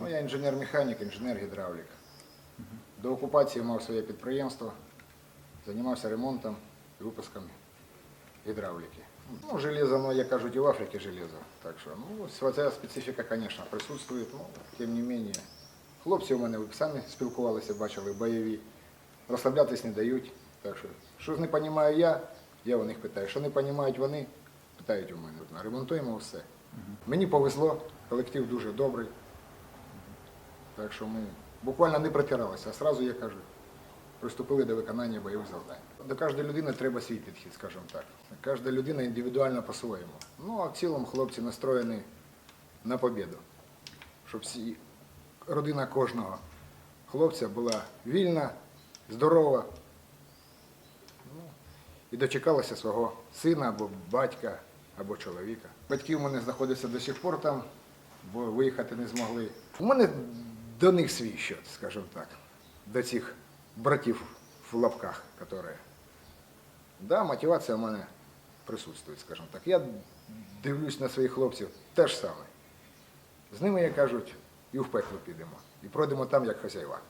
Ну, я інженер-механік, інженер-гідравлік. До окупації мав своє підприємство, займався ремонтом і випуском гідравліки. Ну, железо, ну, як кажуть, і в Африці железо. Так що, ну, своя специфіка, звісно, присутствує, ну, тим не менше. Хлопці у мене самі спілкувалися, бачили, бойові. Розслаблятись не дають. Так що, що не розумію я, я у них питаю. Що не розуміють вони, питають у мене. Ремонтуємо все. Мені повезло, колектив дуже добрий. Так що ми буквально не протиралися, а одразу, я кажу, приступили до виконання бойових завдань. До кожної людини треба свій підхід, скажімо так. Кожна людина індивідуально по-своєму. Ну, а в цілому хлопці настроєні на побіду. Щоб всі, родина кожного хлопця була вільна, здорова. І дочекалася свого сина або батька, або чоловіка. Батьки у мене знаходяться до сих пор там, бо виїхати не змогли. У мене до них свій счет, скажімо так, до цих братів в лапках, які. Да, мотивація в мене присутствує, скажімо так. Я дивлюсь на своїх хлопців те ж саме. З ними, як кажуть, і в пекло підемо. І пройдемо там, як хазяїва.